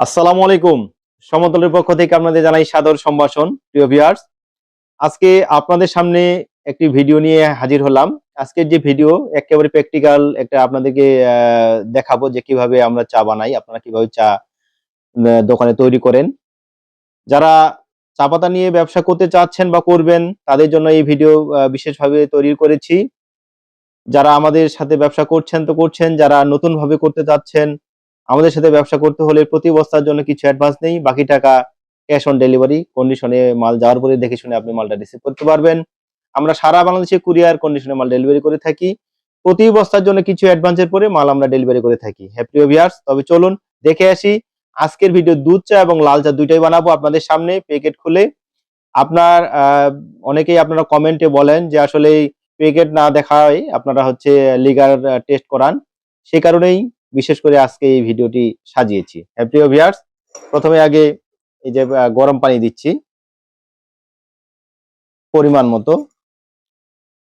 আসসালামু আলাইকুম। সমতলের পক্ষ থেকে আপনাদের জানাই সাদর সম্ভাষণ, প্রিয় ভিউয়ার্স আজকে আপনাদের সামনে একটি ভিডিও নিয়ে হাজির হলাম। আজকের যে ভিডিও, একেবারে প্র্যাকটিক্যাল একটা আপনাদেরকে দেখাবো যে কীভাবে আমরা চা বানাই, আপনারা কীভাবে চা দোকানে তৈরি করেন। যারা চা পাতা নিয়ে ব্যবসা করতে চাচ্ছেন বা করবেন, তাদের জন্য এই ভিডিও বিশেষভাবে তৈরি করেছি। যারা আমাদের সাথে ব্যবসা করছেন তো করছেন, যারা নতুন ভাবে করতে চাচ্ছেন আমাদের সাথে ব্যবসা করতে হলে প্রতি বস্তার জন্য কিছু অ্যাডভান্স নেই, বাকি টাকা ক্যাশ অন ডেলিভারি কন্ডিশনে মাল যাওয়ার পরে দেখে শুনে আপনি মালটা রিসিভ করতে পারবেন। আমরা সারা বাংলাদেশে কুরিয়ার কন্ডিশনে মাল ডেলিভারি করে থাকি। প্রতি বস্তার জন্য কিছু অ্যাডভান্সের পরে মাল আমরা ডেলিভারি করে থাকি। হ্যাপি ভিয়ার্স তবে চলুন দেখে আসি আজকের ভিডিও দুধ চা এবং লাল চা দুইটাই বানাবো আপনাদের সামনে প্যাকেট খুলে। আপনার অনেকেই আপনারা কমেন্টে বলেন যে আসলে প্যাকেট না দেখায় আপনারা হচ্ছে লিগার টেস্ট করান। সে কারণেই বিশেষ করে আজকে এই ভিডিওটি সাজিয়েছি। হ্যাঁ প্রিয় ভিউয়ার্স প্রথমে আগে এই যে গরম পানি দিচ্ছি। পরিমাণ মতো।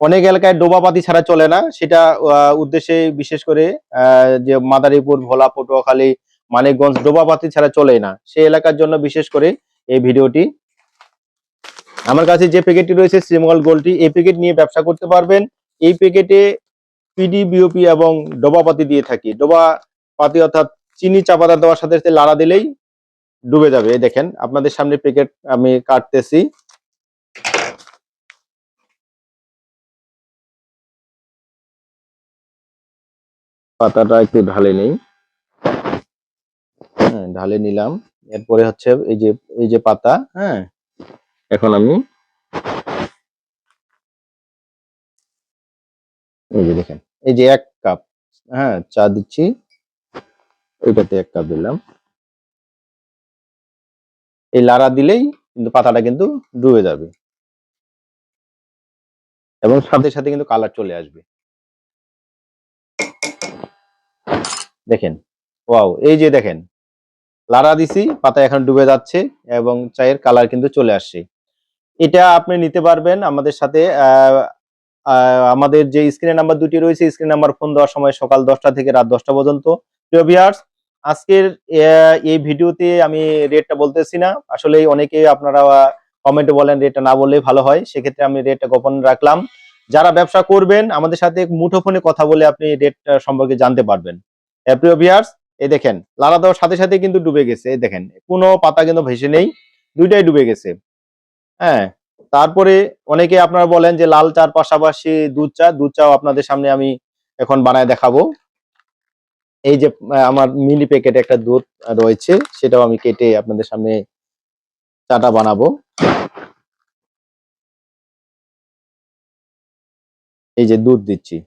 অনেক এলাকায় ডোবাপাতি ছাড়া চলে না। সেটা উদ্দেশ্যে বিশেষ করে যে মাদারীপুর, ভোলা, পটুয়াখালী, মানিকগঞ্জ ডোবাপাতি ছাড়া চলে না। সেই এলাকার জন্য বিশেষ করে এই ভিডিওটি। আমার কাছে যে প্যাকেটটি রয়েছে, শ্রীমঙ্গল গোল্ডটি, এই প্যাকেট নিয়ে ব্যবসা করতে পারবেন। এই প্যাকেটে পিডি বিওপি এবং ডোবাপাতি দিয়ে থাকি। ডোবা পাতি অর্থাৎ চিনি চাপাতা দেওয়ার সাথে সাথে লাড়া দিলেই ডুবে যাবে। এই দেখেন, আপনাদের সামনে প্যাকেট আমি কাটতেছি। পাতাটা একটু ঢালে নেই। হ্যাঁ ঢালে নিলাম। এরপরে হচ্ছে এই যে এই যে পাতা হ্যাঁ এখন আমি এই যে দেখেন এই যে এক কাপ হ্যাঁ চা দিচ্ছি। এটাতে এক কাপ দিলাম। এই লাড়া দিলেই কিন্তু পাতাটা কিন্তু ডুবে যাবে। এবং সাথে সাথে কিন্তু কালার চলে আসবে। দেখেন ওয়াও এই যে দেখেন লাড়া দিছি পাতা এখন ডুবে যাচ্ছে এবং চায়ের কালার কিন্তু চলে আসছে। এটা আপনি নিতে পারবেন আমাদের সাথে আহ, আমাদের যে স্ক্রিনের নাম্বার দুটি রয়েছে স্ক্রিন নাম্বার ফোন দেওয়ার সময় সকাল দশটা থেকে রাত দশটা পর্যন্ত। প্রিয় ভিউয়ার্স আজকের এই ভিডিওতে আমি রেটটা বলতেছি না। আসলে অনেকে আপনারা কমেন্টে বলেন রেটটা না বললেই ভালো হয়। সেক্ষেত্রে আমি রেটটা গোপন রাখলাম। যারা ব্যবসা করবেন আমাদের সাথে মুঠোফোনে কথা বলে আপনি রেটটা সম্পর্কে জানতে পারবেন। আহ, প্রিয় ভিউয়ার্স এই দেখেন লালা দেওয়ার সাথে সাথে কিন্তু ডুবে গেছে। এই দেখেন কোনো পাতা কিন্তু ভেসে নেই। দুইটাই ডুবে গেছে। হ্যাঁ তারপরে অনেকে আপনারা বলেন যে লাল চার পাশাপাশি দুধ চা, দুধ চাও আপনাদের সামনে আমি এখন বানায় দেখাবো। এই যে আমার মিনি প্যাকেটে একটা দুধ রয়েছে, সেটাও আমি কেটে আপনাদের সামনে চাটা বানাবো। এই যে দুধ দিচ্ছি।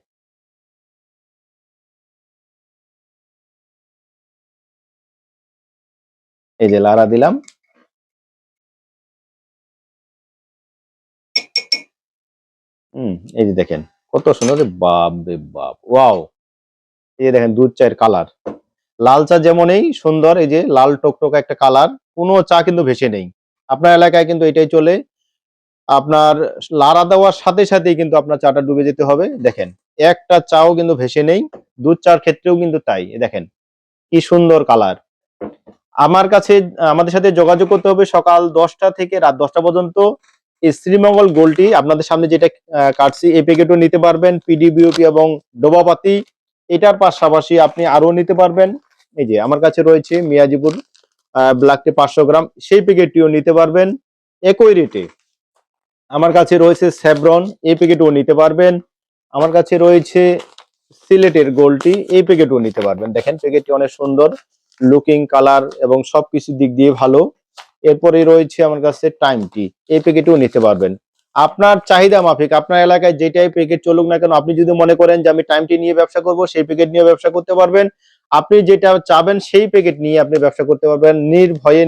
এই যে লাড়া দিলাম। হুম, এই যে দেখেন, কত সুন্দর বাপ রে বাপ, ওয়াও। এই যে দেখেন, দুধ চায়ের কালার। লাল চা যেমনই, সুন্দর, এই যে লাল টকটকা একটা কালার, কোনো চা কিন্তু ভেসে নেই। আপনার এলাকায় কিন্তু এটাই চলে। আপনার লাড়া দেওয়ার সাথে সাথেই কিন্তু আপনার চাটা ডুবে যেতে হবে। দেখেন, একটা চাও কিন্তু ভেসে নেই, দুধ চার ক্ষেত্রেও কিন্তু তাই। দেখেন, কি সুন্দর কালার। আমার কাছে, আমাদের সাথে যোগাযোগ করতে হবে সকাল দশটা থেকে রাত দশটা পর্যন্ত। এই শ্রীমঙ্গল গোলটি আপনাদের সামনে যেটা কাটছি, এই প্যাকেটও নিতে পারবেন পিডিবিওপি এবং ডোবাপাতি। এটার পাশাপাশি আপনি আরও নিতে পারবেন, এই যে আমার কাছে রয়েছে মিয়াজিপুর ব্ল্যাক টি পাঁচশো গ্রাম, সেই প্যাকেটটিও নিতে পারবেন, একই রেটে। আমার কাছে রয়েছে সেভরন এই প্যাকেটও নিতে পারবেন। আমার কাছে রয়েছে সিলেটের গোলটি, এই প্যাকেটও নিতে পারবেন। দেখেন, প্যাকেটটি অনেক সুন্দর লুকিং কালার এবং সবকিছু দিক দিয়ে ভালো। এরপরে রয়েছে আমার কাছে টাইম টি এই প্যাকেটও নিতে পারবেন। আপনার চাহিদা মাফিক, আপনার এলাকায় যেটাই প্যাকেট চলুক না কেন, আপনি যদি মনে করেন যে আমি টাইম টি নিয়ে ব্যবসা করব, সেই প্যাকেট নিয়ে ব্যবসা করতে পারবেন। আপনি যেটা চাবেন, সেই প্যাকেট নিয়ে আপনি ব্যবসা করতে পারবেন। নির্ভয়ে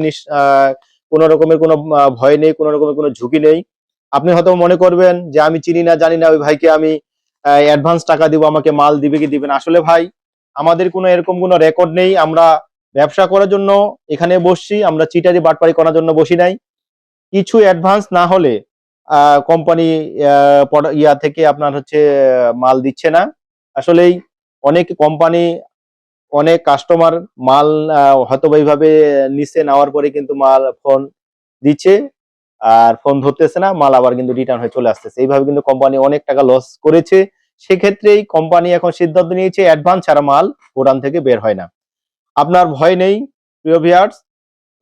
কোনো রকমের কোনো ভয় নেই, কোনো রকমের কোনো ঝুঁকি নেই। আপনি হয়তো মনে করবেন যে আমি চিনি না, জানি না, ওই ভাইকে আমি অ্যাডভান্স টাকা দিব, আমাকে মাল দিবে কি দিবেন আসলে ভাই, আমাদের কোনো এরকম কোনো রেকর্ড নেই। আমরা ব্যবসা করার জন্য এখানে বসছি, আমরা চিটারি বাটপারি করার জন্য বসি নাই। কিছু অ্যাডভান্স না হলে কোম্পানি ইয়া থেকে আপনার হচ্ছে, মাল দিচ্ছে না। আসলেই অনেক কোম্পানি অনেক কাস্টমার মাল হয়তো এইভাবে নিচে নেওয়ার পরে কিন্তু মাল ফোন দিচ্ছে, আর ফোন ধরতেছে না, মাল আবার কিন্তু রিটার্ন হয়ে চলে আসতেছে। এইভাবে কিন্তু কোম্পানি অনেক টাকা লস করেছে। সেক্ষেত্রেই কোম্পানি এখন সিদ্ধান্ত নিয়েছে অ্যাডভান্স ছাড়া মাল গোডাউন থেকে বের হয় না। আপনার ভয় নেই, প্রিয় ভিয়ার্স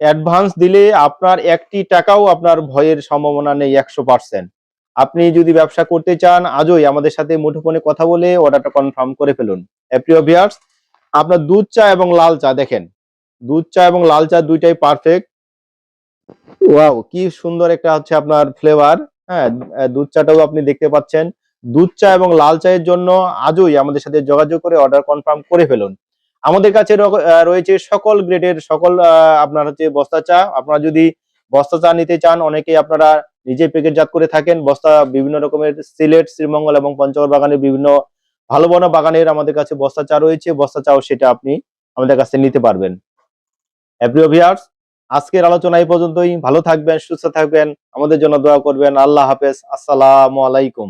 অ্যাডভান্স দিলে আপনার একটি টাকাও আপনার ভয়ের সম্ভাবনা নেই একশো পার্সেন্ট আপনি যদি ব্যবসা করতে চান, আজই আমাদের সাথে মুঠোফোনে কথা বলে অর্ডারটা কনফার্ম করে ফেলুন। প্রিয় ভিয়ার্স আপনার দুধ চা এবং লাল চা দেখেন। দুধ চা এবং লাল চা দুইটাই পারফেক্ট ওয়াও কি সুন্দর একটা হচ্ছে আপনার ফ্লেভার হ্যাঁ দুধ চাটাও আপনি দেখতে পাচ্ছেন। দুধ চা এবং লাল চায়ের জন্য আজই আমাদের সাথে যোগাযোগ করে অর্ডার কনফার্ম করে ফেলুন। আমাদের কাছে রয়েছে সকল গ্রেডের সকল আপনার হচ্ছে বস্তা চা। আপনারা যদি বস্তা চা নিতে চান, অনেকেই আপনারা নিজে প্যাকেটজাত করে থাকেন। বস্তা বিভিন্ন রকমের সিলেট, শ্রীমঙ্গল এবং পঞ্চগড় বাগানের বিভিন্ন ভালো ভালো বাগানের আমাদের কাছে বস্তা চা রয়েছে। বস্তা চাও সেটা আপনি আমাদের কাছে নিতে পারবেন। আজকের আলোচনা এই পর্যন্তই। ভালো থাকবেন, সুস্থ থাকবেন। আমাদের জন্য দোয়া করবেন। আল্লাহ হাফেজ। আসসালামু আলাইকুম।